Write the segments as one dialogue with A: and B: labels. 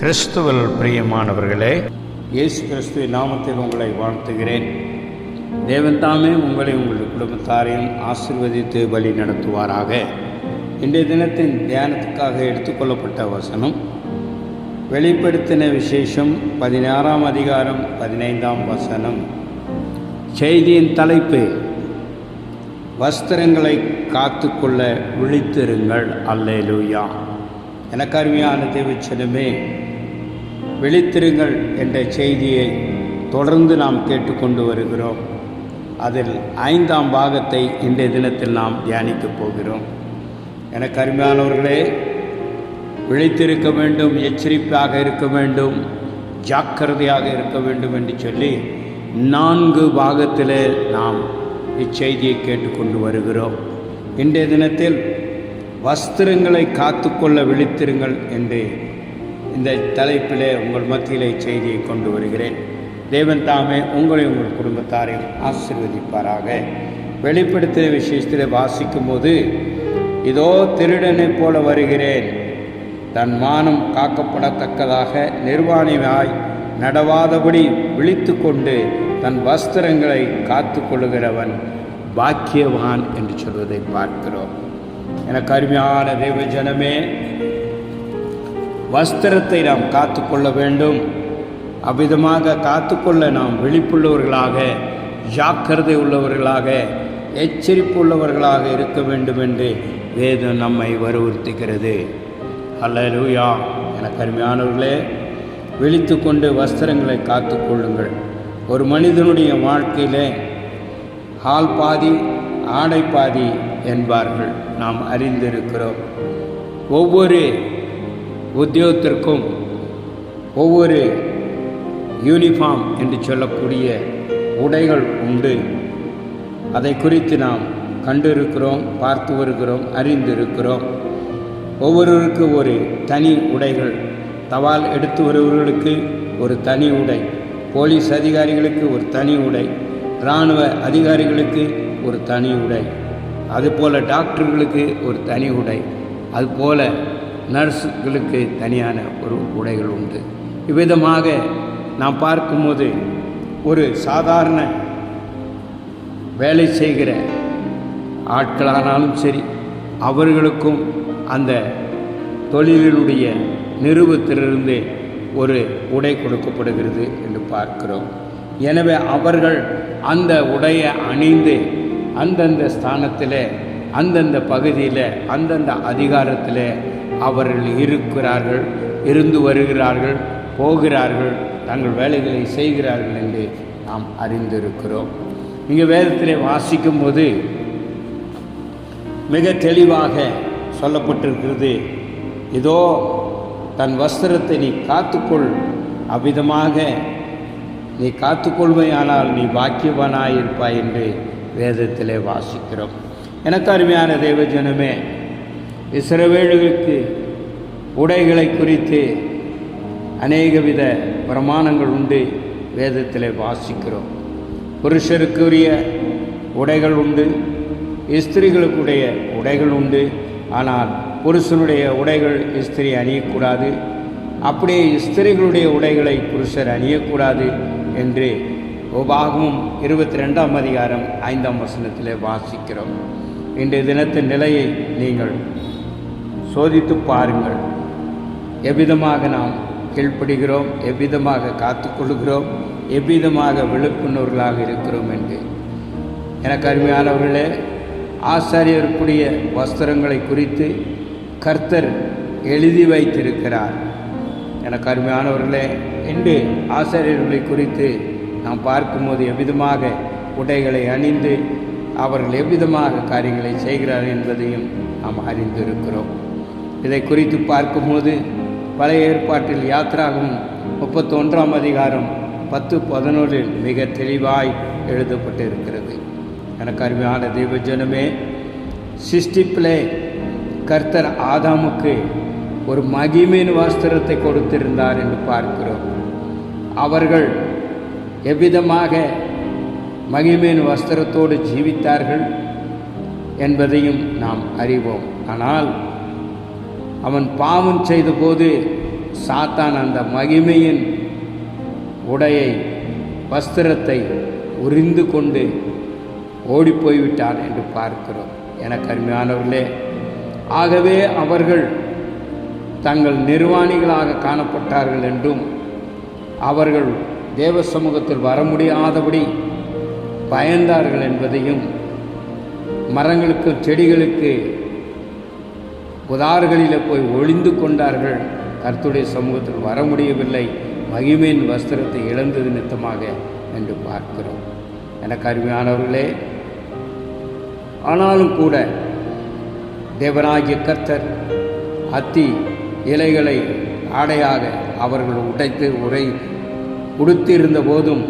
A: கிறிஸ்துவல் பிரியமானவர்களே இயேசு கிறிஸ்துவ நாமத்தில் உங்களை வாழ்த்துகிறேன். தேவன் தாமே உங்களை உங்கள் குடும்பத்தாரையும் ஆசிர்வதித்து வழி நடத்துவாராக. இன்றைய தினத்தின் தியானத்துக்காக எடுத்துக்கொள்ளப்பட்ட வசனம் வெளிப்படுத்தின விசேஷம் பதினாறாம் அதிகாரம் பதினைந்தாம் வசனம். செய்தியின் தலைப்பு வஸ்திரங்களை காத்துக்கொள்ள விழித்திருங்கள். அல்லேலூயா. எனக்கு அருமையான தேவச்சனமே விழித்திருங்கள் என்ற செய்தியை தொடர்ந்து நாம் கேட்டுக்கொண்டு வருகிறோம். அதில் ஐந்தாம் பாகத்தை இன்றைய தினத்தில் நாம் தியானிக்கப் போகிறோம். எனக்கு அருமையானவர்களே விழித்திருக்க வேண்டும் எச்சரிப்பாக இருக்க வேண்டும் ஜாக்கிரதையாக இருக்க வேண்டும் என்று சொல்லி நான்கு பாகத்திலே நாம் இச்செய்தியை கேட்டுக்கொண்டு வருகிறோம். இன்றைய தினத்தில் வஸ்திரங்களை காத்துக்கொள்ள விழித்திருங்கள் என்று இந்த தலைப்பிலே உங்கள் மத்தியிலே செய்தியை கொண்டு வருகிறேன். தேவன் தாமே உங்களை உங்கள் குடும்பத்தாரையும் ஆசிர்வதிப்பாராக. வெளிப்படுத்தின விஷயத்தில் வாசிக்கும் போது இதோ திருடனைப் போல வருகிறேன். தன் மானம் காக்கப்படத்தக்கதாக நிர்வாணியாய் நடவாதபடி விழித்து கொண்டு தன் வஸ்திரங்களை காத்து கொள்ளுகிறவன் பாக்கியவான் என்று சொல்வதை பார்க்கிறோம். எனக்கு அருமையான தேவ ஜனமே வஸ்திரத்தை நாம் காத்துக்கொள்ள வேண்டும். அவ்விதமாக காத்துக்கொள்ள நாம் விழிப்புள்ளவர்களாக ஜாக்கிரதை உள்ளவர்களாக எச்சரிப்பு உள்ளவர்களாக இருக்க வேண்டும் என்று வேதம் நம்மை வலியுறுத்துகிறது. அல்லூயா எனக்கு அருமையானவர்களே விழித்து கொண்டு வஸ்திரங்களை காத்துக்கொள்ளுங்கள் ஒரு மனிதனுடைய வாழ்க்கையிலே ஹால் பாதி ஆடை பாதி என்பார்கள். நாம் அறிந்திருக்கிறோம். ஒவ்வொரு உத்தியோகத்திற்கும் ஒவ்வொரு யூனிஃபார்ம் என்று சொல்லக்கூடிய உடைகள் உண்டு. அதை குறித்து நாம் கண்டிருக்கிறோம் பார்த்து வருகிறோம் அறிந்திருக்கிறோம். ஒவ்வொருவருக்கு ஒரு தனி உடைகள். தவால் எடுத்து வருபவர்களுக்கு ஒரு தனி உடை. போலீஸ் அதிகாரிகளுக்கு ஒரு தனி உடை. இராணுவ அதிகாரிகளுக்கு ஒரு தனி உடை. அதுபோல் டாக்டர்களுக்கு ஒரு தனி உடை. அதுபோல் நர்ஸுகளுக்கு தனியான ஒரு உடைகள் உண்டு. இவ்விதமாக நாம் பார்க்கும்போது ஒரு சாதாரண வேலை செய்கிற ஆட்களானாலும் சரி அவர்களுக்கும் அந்த தொழிலினுடைய நிறுவத்திலிருந்து ஒரு உடை கொடுக்கப்படுகிறது என்று பார்க்கிறோம். எனவே அவர்கள் அந்த உடையை அணிந்து அந்தந்த ஸ்தானத்தில் அந்தந்த பகுதியில் அந்தந்த அதிகாரத்தில் அவர்கள் இருக்கிறார்கள் இருந்து வருகிறார்கள் போகிறார்கள் தங்கள் வேலைகளை செய்கிறார்கள் என்று நாம் அறிந்திருக்கிறோம். இங்கே வேதத்திலே வாசிக்கும் போது மிக தெளிவாக சொல்லப்பட்டிருக்கிறது இதோ தன் வஸ்திரத்தை நீ காத்துக்கொள் அவ்விதமாக நீ காத்துக்கொள்மையானால் நீ பாக்கியவனாயிருப்பாய் என்று வேதத்திலே வாசிக்கிறோம். எனக்கு அருமையான தேவஜனமே இசரவேழுகளுக்கு உடைகளை குறித்து அநேக வித பிரமாணங்கள் உண்டு. வேதத்தில் வாசிக்கிறோம். புருஷருக்குரிய உடைகள் உண்டு. ஸ்திரீகளுக்குடைய உடைகள் உண்டு. ஆனால் புருஷனுடைய உடைகள் ஸ்திரீ அணியக்கூடாது. அப்படியே ஸ்திரீகளுடைய உடைகளை புருஷர் அணியக்கூடாது என்று உபாகமும் இருபத்தி ரெண்டாம் அதிகாரம் ஐந்தாம் வசனத்தில் வாசிக்கிறோம். இன்றைய தினத்தின் நிலையை நீங்கள் சோதித்து பாருங்கள். எவ்விதமாக நாம் கீழ்ப்படுகிறோம் எவ்விதமாக காத்துக்கொள்கிறோம் எவ்விதமாக விழுப்புணர்வர்களாக இருக்கிறோம் என்று. எனக்கு அருமையானவர்களே ஆசாரியருக்குரிய வஸ்திரங்களை குறித்து கர்த்தர் எழுதி வைத்திருக்கிறார். எனக்கு அருமையானவர்களே என்று ஆசாரியர்களை குறித்து நாம் பார்க்கும்போது எவ்விதமாக உடைகளை அணிந்து அவர்கள் எவ்விதமாக காரியங்களை செய்கிறார்கள் என்பதையும் நாம் அறிந்திருக்கிறோம். இதை குறித்து பார்க்கும்போது பழைய ஏற்பாட்டில் யாத்ராகவும் முப்பத்தொன்றாம் அதிகாரம் பத்து பதினொன்றில் மிக தெளிவாய் எழுதப்பட்டு இருக்கிறது எனக்கு அருமையான தெய்வஜனமே சிஷ்டிப்பிலே கர்த்தர் ஆதாமுக்கு ஒரு மகிமையின் வஸ்திரத்தை கொடுத்திருந்தார் என்று பார்க்கிறோம். அவர்கள் எவ்விதமாக மகிமையின் வஸ்திரத்தோடு ஜீவித்தார்கள் என்பதையும் நாம் அறிவோம். ஆனால் அவன் பாவம் செய்தபோது சாத்தான் அந்த மகிமையின் உடையை வஸ்திரத்தை உறிந்து கொண்டு ஓடிப்போய்விட்டான் என்று பார்க்கிறோம். என கருமையானவர்களே ஆகவே அவர்கள் தங்கள் நிர்வாணிகளாக காணப்பட்டார்கள் என்றும் அவர்கள் தேவ சமூகத்தில் வர முடியாதபடி பயந்தார்கள் என்பதையும் மரங்களுக்கு செடிகளுக்கு புதார்களில் போய் ஒளிந்து கொண்டார்கள். கர்த்துடைய சமூகத்தில் வர முடியவில்லை. மகிமையின் வஸ்திரத்தை இழந்தது நித்தமாக என்று பார்க்கிறோம். எனக்கு அருமையானவர்களே ஆனாலும் கூட தேவராகிய கர்த்தர் அத்தி இலைகளை ஆடையாக அவர்கள் உடைத்து உரை உடுத்தியிருந்த போதும்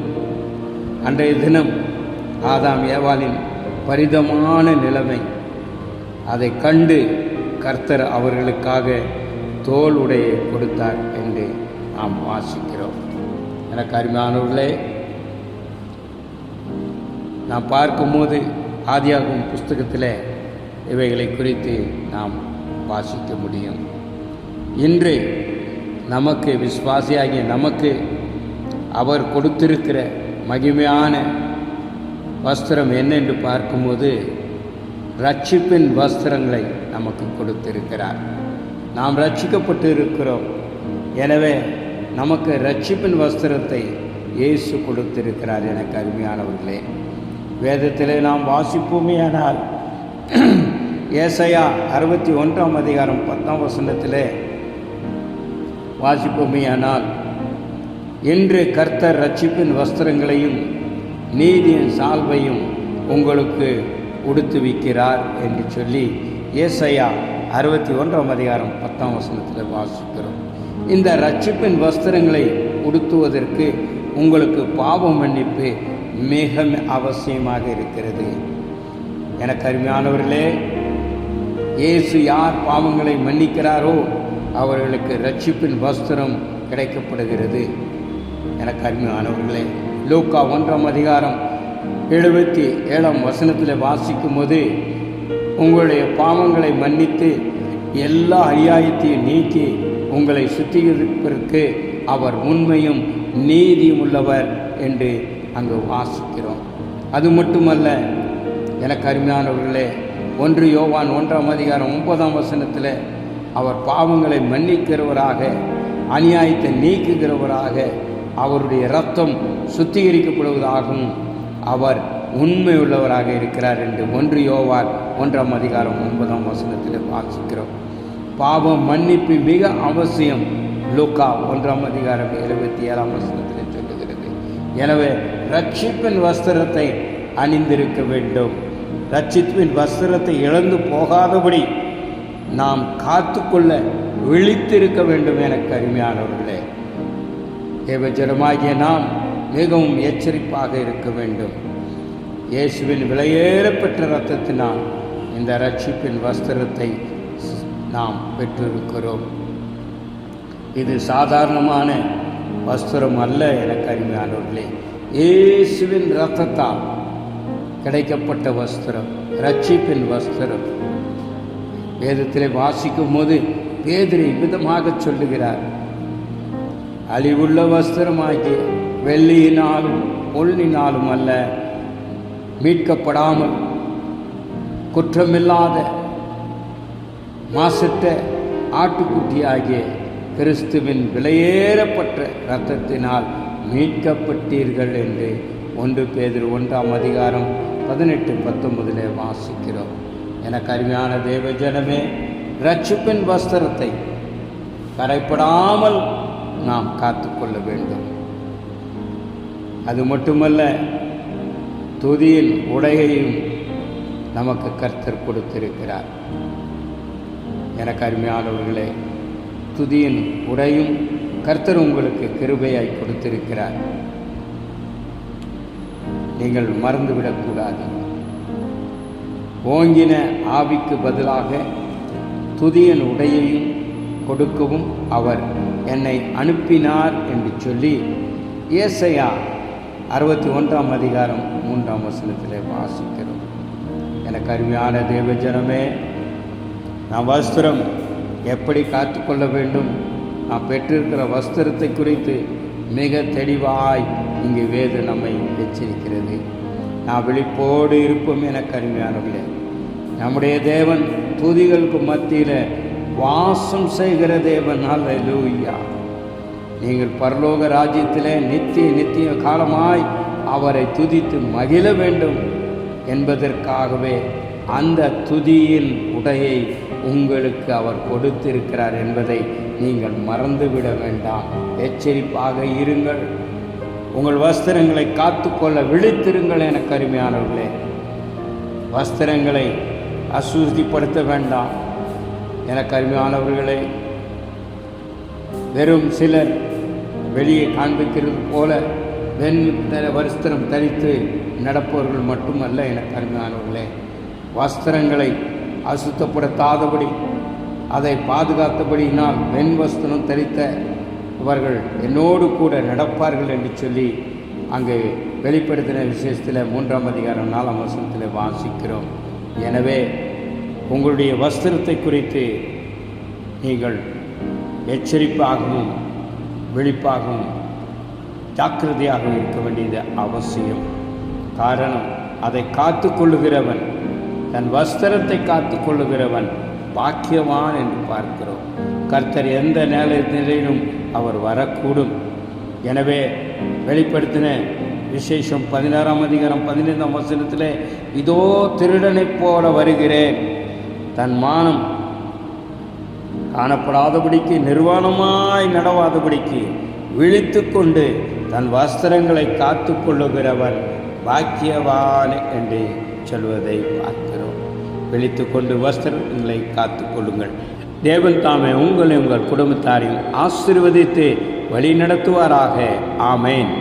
A: அன்றைய தினம் ஆதாம் ஏவாளின் பரிதமான நிலைமை அதை கண்டு கர்த்தர் அவர்களுக்காக தோல் உடையை கொடுத்தார் என்று நாம் வாசிக்கிறோம். எனக்கு அருமையானவர்களே நாம் பார்க்கும்போது ஆதியாகும் புஸ்தகத்தில் இவைகளை குறித்து நாம் வாசிக்க முடியும். இன்று நமக்கு விஸ்வாசியாகிய நமக்கு அவர் கொடுத்திருக்கிற மகிமையான வஸ்திரம் என்னென்று பார்க்கும்போது ரட்சிப்பின் வஸ்திரங்களை நமக்கு கொடுத்திருக்கிறார். நாம் ரட்சிக்கப்பட்டு இருக்கிறோம் எனவே நமக்கு ரட்சிப்பின் வஸ்திரத்தை இயேசு கொடுத்திருக்கிறார் எனக்கு அருமையானவர்களே. வேதத்திலே நாம் வாசிப்போமேயானால் ஏசையா அறுபத்தி ஒன்றாம் அதிகாரம் பத்தாம் வசனத்திலே வாசிப்போமேயானால் இன்று கர்த்தர் ரட்சிப்பின் வஸ்திரங்களையும் நீதியின் சால்வையும் உங்களுக்கு உடுத்துவிக்கிறார் என்று சொல்லி ஏசையா அறுபத்தி ஒன்றாம் அதிகாரம் பத்தாம் வசனத்தில் வாசிக்கிறோம். இந்த ரட்சிப்பின் வஸ்திரங்களை உடுத்துவதற்கு உங்களுக்கு பாவம் மன்னிப்பு மிக அவசியமாக இருக்கிறது. எனக்கு அருமையானவர்களே இயேசு யார் பாவங்களை மன்னிக்கிறாரோ அவர்களுக்கு ரட்சிப்பின் வஸ்திரம் கிடைக்கப்படுகிறது. எனக்கு அருமையானவர்களே லூக்கா ஒன்றாம் அதிகாரம் எழுபத்தி ஏழாம் வசனத்தில் வாசிக்கும் போது உங்களுடைய பாவங்களை மன்னித்து எல்லா அநியாயத்தையும் நீக்கி உங்களை சுத்திகரிப்பதற்கு அவர் உண்மையும் நீதியும் உள்ளவர் என்று அங்கு வாசிக்கிறோம். அது மட்டுமல்ல எனக்கு அருமையானவர்களே ஒன்று யோவான் ஒன்றாம் அதிகாரம் ஒன்பதாம் வசனத்தில் அவர் பாவங்களை மன்னிக்கிறவராக அநியாயத்தை நீக்குகிறவராக அவருடைய ரத்தம் சுத்திகரிக்கப்படுவதாகவும் அவர் உண்மையுள்ளவராக இருக்கிறார் என்று ஒன்று யோவார் ஒன்றாம் அதிகாரம் ஒன்பதாம் வசனத்தில் வாசிக்கிறோம். பாவம் மன்னிப்பு மிக அவசியம். லூக்கா ஒன்றாம் அதிகாரம் இருபத்தி ஏழாம் வசனத்தில் சொல்லுகிறது. எனவே ரட்சிப்பின் வஸ்திரத்தை அணிந்திருக்க வேண்டும். ரட்சிப்பின் வஸ்திரத்தை இழந்து போகாதபடி நாம் காத்துக்கொள்ள விழித்திருக்க வேண்டும் என கருமையானவர்களே. தேவஜனமாகிய நாம் மிகவும் எச்சரிப்பாக இருக்க வேண்டும். இயேசுவின் விலையேறப்பெற்ற ரத்தத்தினால் இந்த ரட்சிப்பின் வஸ்திரத்தை நாம் பெற்றிருக்கிறோம். இது சாதாரணமான வஸ்திரம் அல்ல எனக்கு அருமையானவர்களே இயேசுவின் ரத்தத்தால் கிடைக்கப்பட்ட வஸ்திரம் ரட்சிப்பின் வஸ்திரம். வேதத்திலே வாசிக்கும் போது பேதிரி விதமாக சொல்லுகிறார். அழிவுள்ள வஸ்திரமாகி வெள்ளியினாலும் பொல்லினாலும் அல்ல. மீட்கப்படாமல் குற்றமில்லாத மாசற்ற ஆட்டுக்குட்டியாகிய கிறிஸ்துவின் விலையேறப்பட்ட இரத்தத்தினால் மீட்கப்பட்டீர்கள் என்று ஒன்று பேதில் ஒன்றாம் அதிகாரம் பதினெட்டு பத்தொன்பதிலே வாசிக்கிறோம். எனக்கு அருமையான தேவஜனமே ரட்சிப்பின் வஸ்திரத்தை கரைப்படாமல் நாம் காத்துக்கொள்ள வேண்டும். அது மட்டுமல்ல துதியின் உடையையும் நமக்கு கர்த்தர் கொடுத்திருக்கிறார். எனக்கு அருமையானவர்களே துதியின் உடையும் கர்த்தர் உங்களுக்கு கிருபையாய் கொடுத்திருக்கிறார். நீங்கள் மறந்துவிடக்கூடாது. ஓங்கின ஆவிக்கு பதிலாக துதியின் உடையையும் கொடுக்கவும் அவர் என்னை அனுப்பினார் என்று சொல்லி ஏசையா அறுபத்தி ஒன்றாம் அதிகாரம் மூன்றாம் வசனத்தில் வாசிக்கிறோம். எனக்கு அருமையான தேவஜனமே நான் வஸ்திரம் எப்படி காத்துக்கொள்ள வேண்டும்? நான் பெற்றிருக்கிற வஸ்திரத்தை குறித்து மிக தெளிவாய் இங்கு வேது நம்மை எச்சரிக்கிறது. நான் விழிப்போடு இருப்போம் என கருமையானவர்களே நம்முடைய தேவன் துதிகளுக்கு மத்தியில் வாசம் செய்கிற தேவன். அல்லூயா நீங்கள் பரலோக ராஜ்யத்திலே நித்திய நித்திய காலமாய் அவரை துதித்து மகிழ வேண்டும் என்பதற்காகவே அந்த துதியின் உடையை உங்களுக்கு அவர் கொடுத்திருக்கிறார் என்பதை நீங்கள் மறந்துவிட வேண்டாம். எச்சரிப்பாக இருங்கள். உங்கள் வஸ்திரங்களை காத்துக்கொள்ள விழித்திருங்கள் என கருமையானவர்களே. வஸ்திரங்களை அசுதிப்படுத்த வேண்டாம் என கருமையானவர்களே. வெறும் சிலர் வெளியே காண்பிக்கிறது போல வெண் வஸ்திரம் தரித்து நடப்பவர்கள் மட்டுமல்ல என கருமையானவர்களே வஸ்திரங்களை அசுத்தப்படுத்தாதபடி அதை பாதுகாத்தபடியினால் வெண் வஸ்திரம் தரித்த அவர்கள் என்னோடு கூட நடப்பார்கள் என்று சொல்லி அங்கு வெளிப்படுத்தின விசேஷத்தில் மூன்றாம் அதிகாரம் நாலாம் வசனத்தில் வாசிக்கிறோம். எனவே உங்களுடைய வஸ்திரத்தை குறித்து நீங்கள் எச்சரிப்பாகவும் விழிப்பாகவும் ஜாக்கிரதையாக இருக்க வேண்டியது அவசியம். காரணம் அதை காத்து கொள்ளுகிறவன் தன் வஸ்திரத்தை காத்து கொள்ளுகிறவன் பாக்கியவான் என்று பார்க்கிறோம். கர்த்தர் எந்த நிலை நிலையிலும் அவர் வரக்கூடும். எனவே வெளிப்படுத்தின விசேஷம் பதினாறாம் அதிகாரம் பதினைந்தாம் வசனத்தில் இதோ திருடனைப் போல வருகிறேன். தன் மானம் காணப்படாதபடிக்கு நிர்வாணமாய் நடவாதபடிக்கு விழித்து கொண்டு தன் வஸ்திரங்களை காத்து கொள்ளுகிறவன் பாக்கியவான் என்று சொல்வதை பார்க்கிறோம். விழித்து கொண்டு வஸ்திரங்களை காத்து கொள்ளுங்கள். தேவன் தாமே உங்களை உங்கள் குடும்பத்தாரையும் ஆசிர்வதித்து வழி நடத்துவாராக ஆமேன்.